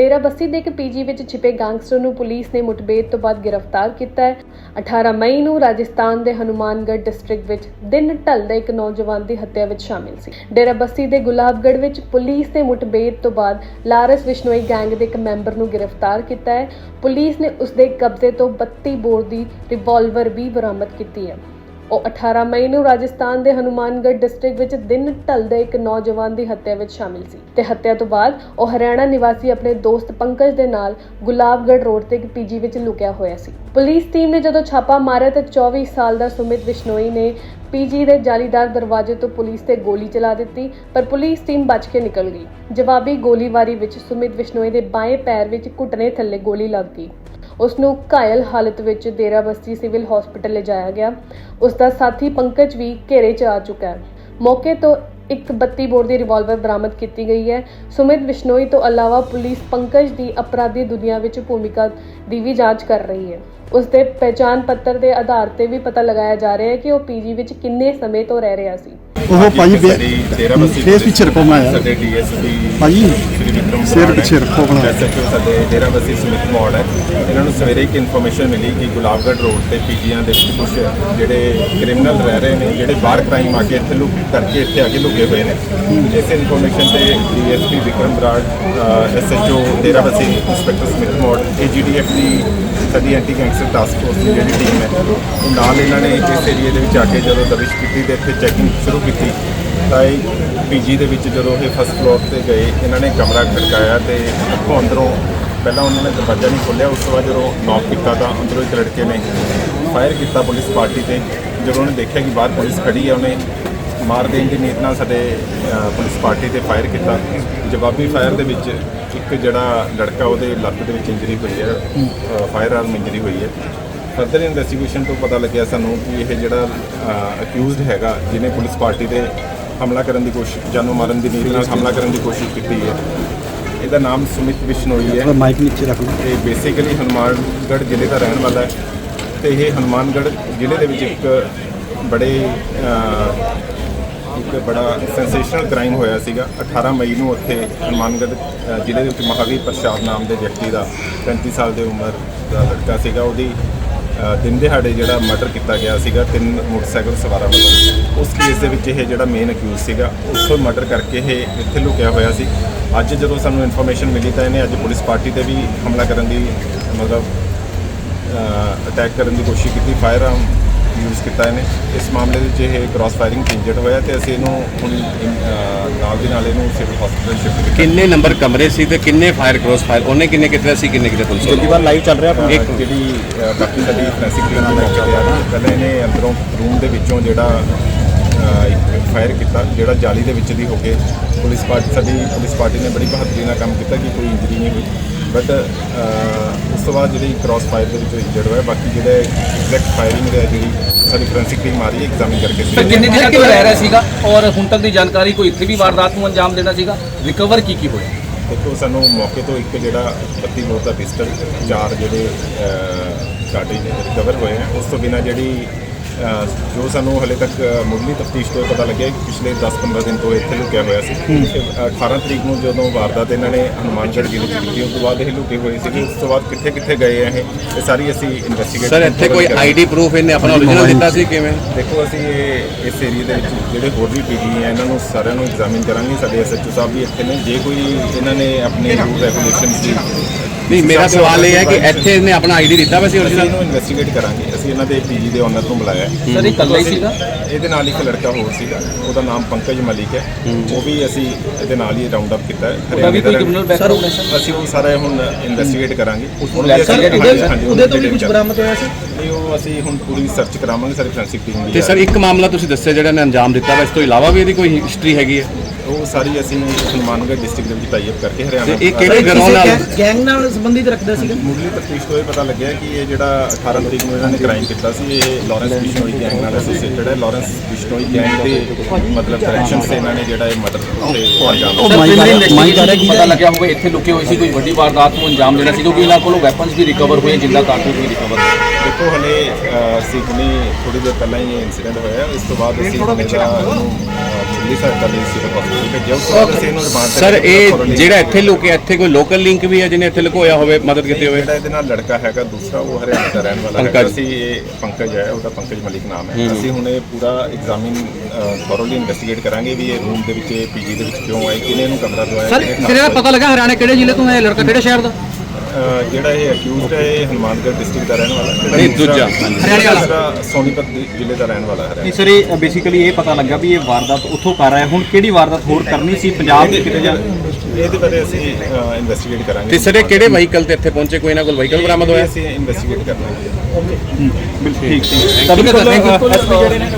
ਡੇਰਾ ਬੱਸੀ ਦੇ ਇੱਕ ਪੀਜੀ ਵਿੱਚ ਛਿਪੇ ਗੈਂਗਸਟਰ ਨੂੰ ਪੁਲਿਸ ਨੇ ਮੁਠਭੇੜ ਤੋਂ ਬਾਅਦ ਗ੍ਰਿਫਤਾਰ ਕੀਤਾ ਹੈ। 18 ਮਈ ਨੂੰ ਰਾਜਸਥਾਨ ਦੇ ਹਨੂਮਾਨਗੜ੍ਹ ਡਿਸਟ੍ਰਿਕਟ ਵਿੱਚ ਦਿਨ ਢਲਦੇ ਇੱਕ ਨੌਜਵਾਨ ਦੀ ਹੱਤਿਆ ਵਿੱਚ ਸ਼ਾਮਿਲ ਸੀ। ਡੇਰਾ ਬੱਸੀ ਦੇ ਗੁਲਾਬਗੜ੍ਹ ਵਿੱਚ ਪੁਲਿਸ ਨੇ ਮੁਠਭੇੜ ਤੋਂ ਬਾਅਦ ਲਾਰਸ ਵਿਸ਼ਨੋਈ ਗੈਂਗ ਦੇ ਇੱਕ ਮੈਂਬਰ ਨੂੰ ਗ੍ਰਿਫਤਾਰ ਕੀਤਾ ਹੈ। ਪੁਲਿਸ ਨੇ ਉਸ ਦੇ ਕਬਜ਼ੇ ਤੋਂ 32 ਬੋਰ ਦੀ ਰਿਵਾਲਵਰ ਵੀ ਬਰਾਮਦ ਕੀਤੀ ਹੈ। ਉਹ 18 ਮਈ ਨੂੰ ਰਾਜਸਥਾਨ ਦੇ ਹਨੂਮਾਨਗੜ੍ਹ ਡਿਸਟ੍ਰਿਕਟ ਵਿੱਚ ਦਿਨ ਢਲਦੇ ਇੱਕ ਨੌਜਵਾਨ ਦੀ ਹੱਤਿਆ ਵਿੱਚ ਸ਼ਾਮਿਲ ਸੀ। ਤੇ ਹੱਤਿਆ ਤੋਂ ਬਾਅਦ ਉਹ ਹਰਿਆਣਾ ਨਿਵਾਸੀ ਆਪਣੇ ਦੋਸਤ ਪੰਕਜ ਦੇ ਨਾਲ ਗੁਲਾਬਗੜ੍ਹ ਰੋਡ ਤੇ ਇੱਕ ਪੀਜੀ ਵਿੱਚ ਲੁਕਿਆ ਹੋਇਆ ਸੀ। ਪੁਲਿਸ ਟੀਮ ਨੇ ਜਦੋਂ ਛਾਪਾ ਮਾਰਿਆ ਤਾਂ 24 ਸਾਲ ਦਾ ਸੁਮਿਤ ਵਿਸ਼ਨੋਈ ਨੇ ਪੀਜੀ ਦੇ ਜਾਲੀਦਾਰ ਦਰਵਾਜ਼ੇ ਤੋਂ ਪੁਲਿਸ ਤੇ ਗੋਲੀ ਚਲਾ ਦਿੱਤੀ, ਪਰ ਪੁਲਿਸ ਟੀਮ ਬਚ ਕੇ ਨਿਕਲ ਗਈ। ਜਵਾਬੀ ਗੋਲੀਬਾਰੀ ਵਿੱਚ ਸੁਮਿਤ ਵਿਸ਼ਨੋਈ ਦੇ ਬਾਏਂ ਪੈਰ ਵਿੱਚ ਘੁਟਨੇ ਥੱਲੇ ਗੋਲੀ ਲੱਗ ਗਈ। ਉਸ ਨੂੰ ਘਾਇਲ ਹਾਲਤ ਵਿੱਚ ਡੇਰਾਬੱਸੀ ਸਿਵਲ ਹਸਪੀਟਲ ਲਿਜਾਇਆ ਗਿਆ। ਉਸ ਦਾ ਸਾਥੀ ਪੰਕਜ ਵੀ ਘੇਰੇ 'ਚ ਆ ਚੁੱਕਾ ਹੈ। ਮੌਕੇ ਤੋਂ ਇੱਕ 32 ਬੋਰ ਦੀ ਰਿਵਾਲਵਰ ਬਰਾਮਦ ਕੀਤੀ ਗਈ ਹੈ। ਸੁਮਿਤ ਵਿਸ਼ਨੋਈ ਤੋਂ ਇਲਾਵਾ ਪੁਲਿਸ ਪੰਕਜ ਦੀ ਅਪਰਾਧੀ ਦੁਨੀਆ ਵਿੱਚ ਭੂਮਿਕਾ ਦੀ ਵੀ ਜਾਂਚ ਕਰ ਰਹੀ ਹੈ। ਉਸ ਦੇ ਪਹਿਚਾਣ ਪੱਤਰ ਦੇ ਆਧਾਰ ਤੇ ਵੀ ਪਤਾ ਲਗਾਇਆ ਜਾ ਰਿਹਾ ਹੈ ਕਿ ਉਹ ਪੀਜੀ ਵਿੱਚ ਕਿੰਨੇ ਸਮੇਂ ਤੋਂ ਰਹਿ ਰਿਹਾ ਸੀ। ਉਹ ਬੱਸੀ ਫੇਸ ਪਿੱਛੇ ਰੱਖੋ ਬਣਾਇਆ ਸਾਡੇ ਡੀਐਸਪੀ ਭਾਜੀ, ਸ੍ਰੀ ਵਿਕਰਮ ਸਿਰ ਪਿੱਛੇ ਰੱਖੋ ਬਣਾਇਆ। ਐਸਐਚਓ ਸਾਡੇ ਡੇਰਾ ਬੱਸੀ ਸੁਮਿਤ ਮੋੜ ਹੈ। ਇਹਨਾਂ ਨੂੰ ਸਵੇਰੇ ਇੱਕ ਇਨਫੋਰਮੇਸ਼ਨ ਮਿਲੀ ਕਿ ਗੁਲਾਬਗੜ੍ਹ ਰੋਡ ਤੇ ਪੀਜੀਆਂ ਦੇ ਵਿੱਚ ਕੁਝ ਜਿਹੜੇ ਕ੍ਰਿਮੀਨਲ ਰਹਿ ਰਹੇ ਨੇ ਜਿਹੜੇ ਬਾਹਰ ਕ੍ਰਾਈਮ ਆ ਕੇ ਇੱਥੇ ਲੁਕ ਕਰਕੇ ਇੱਥੇ ਆ ਕੇ ਲੁਕੇ ਹੋਏ ਨੇ। ਇਸ ਇਨਫੋਰਮੇਸ਼ਨ ਤੇ DSP Vikram Brar SHO Dera Bassi inspector Sumit Mor AGTF ਦੀ ਸਾਡੀ ਐਂਟੀ ਗੈਂਗਸਟਰ ਟਾਸਕ ਫੋਰਸ ਦੀ ਜਿਹੜੀ ਟੀਮ ਹੈ ਨਾਲ ਇਹਨਾਂ ਨੇ ਇਸ ਏਰੀਏ ਦੇ ਵਿੱਚ ਆ ਕੇ ਜਦੋਂ ਦਬਿਸ਼ ਕੀਤੀ ਤੇ ਇੱਥੇ ਚੈਕਿੰਗ ਸ਼ੁਰੂ ਕੀਤੀ। ਤਾਂ ਇਹ ਪੀਜੀ ਦੇ ਵਿੱਚ ਜਦੋਂ ਇਹ ਫਸਟ ਫਲੋਰ ਤੇ ਗਏ, ਇਹਨਾਂ ਨੇ ਕਮਰਾ ਖੜਕਾਇਆ ਤੇ ਅੱਗੋਂ ਅੰਦਰੋਂ ਪਹਿਲਾਂ ਉਹਨਾਂ ਨੇ ਦਰਵਾਜ਼ਾ ਨਹੀਂ ਖੋਲ੍ਹਿਆ, ਉਸ ਤੋਂ ਬਾਅਦ ਜਦੋਂ ਨੌਕ ਕੀਤਾ ਤਾਂ ਅੰਦਰੋਂ ਇੱਕ ਲੜਕੇ ਨੇ ਫਾਇਰ ਕੀਤਾ ਪੁਲਿਸ ਪਾਰਟੀ ਤੇ। ਜਦੋਂ ਉਹਨੇ ਦੇਖਿਆ ਕਿ ਬਾਹਰ ਪੁਲਿਸ ਖੜੀ ਹੈ, ਉਹਨੇ ਮਾਰ ਦੇਣ ਦੀ ਨੀਤ ਨਾਲ ਸਾਡੇ ਪੁਲਿਸ ਪਾਰਟੀ ਤੇ ਫਾਇਰ ਕੀਤਾ। ਜਵਾਬੀ ਫਾਇਰ ਦੇ ਵਿੱਚ ਇੱਕ ਜਿਹੜਾ ਲੜਕਾ ਉਹਦੇ ਲੱਤ ਦੇ ਵਿੱਚ ਇੰਜਰੀ ਹੋਈ ਹੈ ਫਾਇਰ ਆਰਮ ਇੰਜਰੀ ਹੋਈ ਹੈ। ਫਰਦਰ ਇਨਵੈਸਟੀਗੇਸ਼ਨ ਤੋਂ ਪਤਾ ਲੱਗਿਆ ਸਾਨੂੰ ਕਿ ਇਹ ਜਿਹੜਾ ਅਕਿਊਜ਼ਡ ਹੈਗਾ, ਜਿਹਨੇ ਪੁਲਿਸ ਪਾਰਟੀ ਦੇ ਹਮਲਾ ਕਰਨ ਦੀ ਕੋਸ਼ਿਸ਼ ਜਾਨੋਂ ਮਾਰਨ ਦੀ ਨੀਤ ਨਾਲ ਹਮਲਾ ਕਰਨ ਦੀ ਕੋਸ਼ਿਸ਼ ਕੀਤੀ ਹੈ। ਇਹਦਾ ਨਾਮ ਸੁਮਿਤ ਬਿਸ਼ਨੋਈ ਹੈ। ਮਾਈਕ ਨੀਚੇ ਰੱਖ ਲਓ। ਇਹ ਬੇਸਿਕਲੀ ਹਨੂਮਾਨਗੜ੍ਹ ਜ਼ਿਲ੍ਹੇ ਦਾ ਰਹਿਣ ਵਾਲਾ ਹੈ ਤੇ ਇਹ ਹਨੂਮਾਨਗੜ੍ਹ ਜ਼ਿਲ੍ਹੇ ਦੇ ਵਿੱਚ ਇੱਕ ਬੜੇ ਇੱਕ ਬੜਾ ਸੈਂਸੇਸ਼ਨਲ ਕ੍ਰਾਈਮ ਹੋਇਆ ਸੀਗਾ। 18 ਮਈ ਨੂੰ ਉੱਥੇ ਹਨੂਮਾਨਗੜ੍ਹ ਜ਼ਿਲ੍ਹੇ ਦੇ ਵਿੱਚ ਮਹਾਵੀਰ ਪ੍ਰਸ਼ਾਦ ਨਾਮ ਦੇ ਵਿਅਕਤੀ ਦਾ 35 ਸਾਲ ਦੀ ਉਮਰ ਦਾ ਲੜਕਾ ਸੀਗਾ। ਉਹਦੀ ਦਿਨ ਦਿਹਾੜੇ ਜਿਹੜਾ ਮਰਡਰ ਕੀਤਾ ਗਿਆ ਸੀਗਾ, ਤਿੰਨ ਮੋਟਰਸਾਈਕਲ ਸਵਾਰਾਂ ਵੱਲੋਂ। ਉਸ ਕੇਸ ਦੇ ਵਿੱਚ ਇਹ ਜਿਹੜਾ ਮੇਨ ਅਕਿਊਜ਼ ਸੀਗਾ ਉਸ ਤੋਂ ਮਰਡਰ ਕਰਕੇ ਇਹ ਇੱਥੇ ਲੁਕਿਆ ਹੋਇਆ ਸੀ। ਅੱਜ ਜਦੋਂ ਸਾਨੂੰ ਇਨਫੋਰਮੇਸ਼ਨ ਮਿਲੀ ਤਾਂ ਇਹਨੇ ਅੱਜ ਪੁਲਿਸ ਪਾਰਟੀ ਤੇ ਵੀ ਹਮਲਾ ਕਰਨ ਦੀ, ਮਤਲਬ ਅਟੈਕ ਕਰਨ ਦੀ ਕੋਸ਼ਿਸ਼ ਕੀਤੀ। ਫਾਇਰ ਆਰਮ ਯੂਜ਼ ਕੀਤਾ ਇਹਨੇ। ਇਸ ਮਾਮਲੇ ਵਿੱਚ ਇਹ ਕ੍ਰਾਸ ਫਾਇਰਿੰਗ ਇੰਜਰਡ ਹੋਇਆ ਤੇ ਅਸੀਂ ਇਹਨੂੰ ਹੁਣ ਅਹ, ਨਾਲ ਦੀ ਨਾਲ ਇਹਨੂੰ ਸਿਵਲ ਹਸਪੀਟਲ ਸ਼ਿਫਟ ਕੀਤਾ। ਕਿੰਨੇ ਨੰਬਰ ਕਮਰੇ ਸੀ ਤੇ ਕਿੰਨੇ ਫਾਇਰ ਕ੍ਰੋਸ ਫਾਇਰ ਉਹਨੇ ਕਿੰਨੇ ਕਿਤੇ ਸੀ ਕਿੰਨੇ ਕਿਤੇ ਪੁਲਿਸ ਵੱਲੋਂ? ਲਾਈਵ ਚੱਲ ਰਿਹਾ ਇੱਕ ਜਿਹੜੀ ਅਹ, ਬਾਕੀ ਸਾਡੀ ਫੋਰੈਂਸਿਕ ਟੀਮ ਦੀ ਮੌਕੇ ਤੇ ਆ ਰਹੀ ਹੈ ਪਹਿਲਾਂ ਇਹਨੇ ਅੰਦਰੋਂ ਰੂਮ ਦੇ ਵਿੱਚੋਂ ਜਿਹੜਾ ਅਹ, ਇੱਕ ਫਾਇਰ ਕੀਤਾ ਜਿਹੜਾ ਜਾਲੀ ਦੇ ਵਿੱਚ ਦੀ ਹੋ ਕੇ ਪੁਲਿਸ ਪਾਰਟੀ ਸਾਡੀ ਪੁਲਿਸ ਪਾਰਟੀ ਨੇ ਬੜੀ ਬਹਾਦਰੀ ਨਾਲ ਕੰਮ ਕੀਤਾ ਕਿ ਕੋਈ ਇੰਜਰੀ ਨਹੀਂ ਹੋਈ। ਬਟ ਉਸ ਤੋਂ ਬਾਅਦ ਜਿਹੜੀ ਕ੍ਰਾਸ ਫਾਇਰ ਦੇ ਵਿੱਚ ਇੰਜਰਡ ਹੋਇਆ ਬਾਕੀ ਜਿਹੜੇ ਐਗਜ਼ੈਕਟ ਫਾਇਰਿੰਗ ਹੈ ਜਿਹੜੀ ਸਾਡੀ ਫੋਰੈਂਸਿਕ ਟੀਮ ਆ ਰਹੀ ਹੈ ਐਗਜ਼ਾਮਿਨ ਕਰਕੇ ਸਰ ਕਿੰਨੇ ਦਿਨ ਤੋਂ ਰਹਿ ਰਿਹਾ ਸੀਗਾ? ਔਰ ਹੁਣ ਤੱਕ ਦੀ ਜਾਣਕਾਰੀ ਕੋਈ ਇੱਥੇ ਵੀ ਵਾਰਦਾਤ ਨੂੰ ਅੰਜਾਮ ਦੇਣਾ ਸੀਗਾ? ਰਿਕਵਰ ਕੀ ਕੀ ਹੋਇਆ? ਦੇਖੋ ਸਾਨੂੰ ਮੌਕੇ ਤੋਂ ਇੱਕ ਜਿਹੜਾ 32 ਬੋਰ ਦਾ ਪਿਸਟਲ ਚਾਰ ਜਿਹੜੇ ਕਾਰਟੇਜ ਰਿਕਵਰ ਹੋਏ ਹਨ ਉਸ ਤੋਂ ਬਿਨਾ ਜਿਹੜੀ ਜੋ ਸਾਨੂੰ ਹਲੇ ਤੱਕ ਮੁੱਢਲੀ ਤਫਤੀਸ਼ ਤੋਂ ਪਤਾ ਲੱਗਿਆ ਕਿ ਪਿਛਲੇ 10-15 ਦਿਨ ਤੋਂ ਇੱਥੇ ਲੁਕਿਆ ਹੋਇਆ ਸੀ। ਤੇ, ਅਹ, 18 ਤਰੀਕ ਨੂੰ ਜਦੋਂ ਵਾਰਦਾਤ ਇਹਨਾਂ ਨੇ ਹਨੂਮਾਨਗੜ੍ਹ ਜ਼ਿਲ੍ਹੇ ਚ ਕੀਤੀ ਉਸ ਤੋਂ ਬਾਅਦ ਇਹ ਲੁਕੇ ਹੋਏ ਸੀਗੇ। ਉਸ ਤੋਂ ਬਾਅਦ ਕਿੱਥੇ ਕਿੱਥੇ ਗਏ ਆ ਇਹ? ਇਹ ਸਾਰੀ ਅਸੀਂ ਇਨਵੈਸਟੀਗੇਟ ਸਰ ਇੱਥੇ ਕੋਈ ਆਈਡੀ ਪ੍ਰੂਫ ਇਹਨੇ ਆਪਣਾ origignal ਦਿੱਤਾ ਸੀ ਕਿਵੇਂ? ਦੇਖੋ ਅਸੀਂ ਇਹ ਇਸ ਏਰੀਆ ਦੇ ਵਿੱਚ ਜਿਹੜੇ ਹੋਰ ਵੀ ਪੀਜੀ ਹੈ ਇਹਨਾਂ ਨੂੰ ਸਾਰਿਆਂ ਨੂੰ ਐਗਜ਼ਾਮਿਨ ਕਰਾਂਗੇ। ਸਾਡੇ ਐਸਐਚਓ ਸਾਹਿਬ ਵੀ ਇੱਥੇ ਨੇ। ਜੇ ਕੋਈ ਇਹਨਾਂ ਨੇ ਆਪਣੇ ਰੂਲ ਰੈਗੂਲੇਸ਼ਨਸ ਦੀ ਨਹੀਂ ਮੇਰਾ ਸਵਾਲ ਇਹ ਹੈ ਕਿ ਇੱਥੇ ਇਹਨੇ ਆਪਣਾ ਆਈਡੀ ਦਿੱਤਾ ਵਾ ਸੀ ਅਸੀਂ origignal ਇਹਨੂੰ ਇਨਵੈਸਟੀਗੇਟ ਕਰਾਂਗੇ। ਅਸੀਂ ਇਹਨਾਂ ਦੇ ਪੀਜੀ ਦੇ ਓਨਰ ਨੂੰ ਬੁਲਾਇਆ ਹੈ। ਸਰ ਇਹ ਇਕੱਲਾ ਹੀ ਸੀਗਾ? ਇਹਦੇ ਨਾਲ ਇੱਕ ਲੜਕਾ ਹੋਰ ਸੀਗਾ ਉਹਦਾ ਨਾਮ ਪੰਕਜ ਮਲਿਕ ਹੈ। ਉਹ ਵੀ ਅਸੀਂ ਇਹਦੇ ਨਾਲ ਹੀ ਰਾਉਂਡ ਅਪ ਕੀਤਾ ਹੈ। ਉਹਦਾ ਵੀ ਕੋਈ ਕ੍ਰਿਮੀਨਲ ਬੈਕਗ੍ਰਾਉਂਡ ਹੈ ਸਰ? ਅਸੀਂ ਉਹ ਸਾਰਾ ਹੁਣ ਇਨਵੈਸਟੀਗੇਟ ਕਰਾਂਗੇ। ਉਹਦੇ ਤੋਂ ਵੀ ਕੁਝ ਬਰਾਮਦ ਹੋਇਆ ਸੀ ਉਹ ਅਸੀਂ ਹੁਣ ਪੂਰੀ ਸਰਚ ਕਰਾਵਾਂਗੇ ਸਾਡੀ ਫੋਰੈਂਸਿਕ ਟੀਮ ਵੀ ਤੇ ਸਰ ਇੱਕ ਮਾਮਲਾ ਤੁਸੀਂ ਦੱਸਿਆ ਜਿਹੜਾ ਨੇ ਅੰਜਾਮ ਦਿੱਤਾ ਵਾ ਇਸ ਤੋਂ ਇਲਾਵਾ ਵੀ ਇਹਦੀ ਕੋਈ ਹਿਸਟਰੀ ਹੈਗੀ ਹੈ? ਉਹ ਸਾਰੀ ਅਸੀਂ ਹਨੂਮਾਨਗੜ੍ਹ ਡਿਸਟ੍ਰਿਕਟ ਦੇ ਵਿੱਚ ਟਾਈ ਅਪ ਕਰਕੇ ਤੇ ਹਰਿਆਣਾ ਇਹ ਕਿਹੜੇ ਗਰੋਹ ਨਾਲ? ਗੈਂਗ ਨਾਲ ਸੰਬੰਧਿਤ ਰੱਖਦਾ ਸੀਗਾ? ਮੁੱਢਲੀ ਤਫਤੀਸ਼ ਤੋਂ ਇਹ ਪਤਾ ਲੱਗਿਆ ਕਿ ਇਹ ਜਿਹੜਾ 18 ਤਰੀਕ ਨੂੰ ਇਹਨਾਂ ਨੇ ਕ੍ਰਾਈਮ ਕੀਤਾ ਸੀ ਇਹ ਲਾਰੈਂਸ ਬਿਸ਼ਨੋਈ ਗੈਂਗ ਨਾਲ ਐਸੋਸੀਏਟਡ ਹੈ। ਲਾਰੈਂਸ ਬਿਸ਼ਨੋਈ ਗੈਂਗ ਦੇ ਮਤਲਬ ਡਾਇਰੈਕਸ਼ਨ ਤੇ ਇਹਨਾਂ ਨੇ ਜਿਹੜਾ ਇਹ ਮਰਡਰ ਤੇ ਅੰਜਾਮ ਇਨਵੈਸਟੀਗੇਸ਼ਨ ਪਤਾ ਲੱਗਿਆ ਹੋਵੇ ਇੱਥੇ ਲੁਕੇ ਹੋਏ ਸੀ ਕੋਈ ਵੱਡੀ ਵਾਰਦਾਤ ਨੂੰ ਅੰਜਾਮ ਦੇਣਾ ਸੀ ਕਿਉਂਕਿ ਇਹਨਾਂ ਕੋਲੋਂ ਵੈਪਨਸ ਵੀ ਰਿਕਵਰ ਹੋਏ ਜਿੰਦਾ ਕਾਰਤੂਸ ਵੀ ਰਿਕਵਰ ਹੋਏ। ਦੇਖੋ ਹਲੇ ਹੁਣੇ ਥੋੜੀ ਦੇਰ ਪਹਿਲਾਂ ਹੀ ਇਹ ਇਨਸੀਡੈਂਟ ਹੋਇਆ। ਇਸ ਤੋਂ ਬਾਅਦ ਅਸੀਂ ਹੁਣੇ ਦਾ ਇਹਨੂੰ ਮੁੱਢਲੀ ਸਹਾਇਤਾ ਲਈ ਸਿਵਲ ਹਸਪੀਟਲ ਭੇਜਿਆ ਉਸ ਤੋਂ ਬਾਅਦ ਅਸੀਂ ਇਹਨੂੰ ਰਿਮਾਂਡ ਤੇ ਸਰ ਇਹ ਜਿਹੜਾ ਇੱਥੇ ਲੁਕਿਆ ਇੱਥੇ ਕੋਈ ਲੋਕਲ ਲਿੰਕ ਵੀ ਹੈ ਜਿਹਨੇ ਇੱਥੇ ਲੁਕੋਇਆ ਹੋਵੇ ਮਦਦ ਕੀਤੀ ਹੋਵੇ? ਜਿਹੜਾ ਇਹਦੇ ਨਾਲ ਲੜਕਾ ਹੈਗਾ ਦੂਸਰਾ ਉਹ ਹਰਿਆਣਾ ਦਾ ਰਹਿਣ ਵਾਲਾ ਹੈਗਾ। ਪੰਕਜ। ਅਸੀਂ ਇਹ ਪੰਕਜ ਹੈ ਉਹਦਾ ਪੰਕਜ ਮਲਿਕ ਨਾਮ ਹੈ। ਅਸੀਂ ਹੁਣ ਇਹ ਪੂਰਾ ਐਗਜ਼ਾਮਿਨ ਥੋਰਲੀ ਇਨਵੈਸਟੀਗੇਟ ਕਰਾਂਗੇ ਵੀ ਇਹ ਰੂਮ ਦੇ ਵਿੱਚ ਪੀਜੀ ਦੇ ਵਿੱਚ ਕਿਉਂ ਆਏ ਕਿਹਨੇ ਇਹਨੂੰ ਕਮਰਾ ਦਵਾਇਆ ਸਰ ਕਿਹਨੇ ਪਤਾ ਲੱਗਾ? ਹਰਿਆਣਾ ਕਿਹੜੇ ਜ਼ਿਲ੍ਹੇ ਤੋਂ ਹੈ ਇਹ ਲੜਕਾ ਕਿਹੜੇ ਸ਼ਹਿਰ ਦਾ? ਜਿਹੜਾ ਇਹ ਅਕਿਊਜ਼ਡ ਹੈ ਇਹ ਹਨੂਮਾਨਗੜ੍ਹ ਡਿਸਟ੍ਰਿਕਟ ਦਾ ਰਹਿਣ ਵਾਲਾ ਹੈ। ਨਹੀਂ, ਦੂਜਾ। ਹਰਿਆਣੇ ਵਾਲਾ। ਸੋਨੀਪਤ ਜ਼ਿਲ੍ਹੇ ਦਾ ਰਹਿਣ ਵਾਲਾ ਹੈ ਨਹੀਂ ਸਰ ਇਹ ਬੇਸਿਕਲੀ ਇਹ ਪਤਾ ਲੱਗਾ ਵੀ ਇਹ ਵਾਰਦਾਤ ਉੱਥੋਂ ਕਰ ਰਿਹਾ ਹੈ ਹੁਣ ਕਿਹੜੀ ਵਾਰਦਾਤ ਹੋਰ ਕਰਨੀ ਸੀ? ਪੰਜਾਬ ਦੇ ਕਿਤੇ ਜਾਂ ਇਹਦੇ ਬਾਰੇ ਅਸੀਂ ਇਨਵੈਸਟੀਗੇਟ ਕਰਾਂਗੇ। ਤੇ ਸਰ ਇਹ ਕਿਹੜੇ ਵਹੀਕਲ ਤੇ ਇੱਥੇ ਪਹੁੰਚੇ? ਕੋਈ ਨਾ ਕੋਈ ਵਹੀਕਲ ਬਰਾਮਦ ਹੋਇਆ? ਅਸੀਂ ਇਨਵੈਸਟੀਗੇਟ ਕਰਨਾ ਹੈ ਠੀਕ ਠੀਕ। ਬਿਲਕੁਲ ਜਿਹੜੇ ਨੇ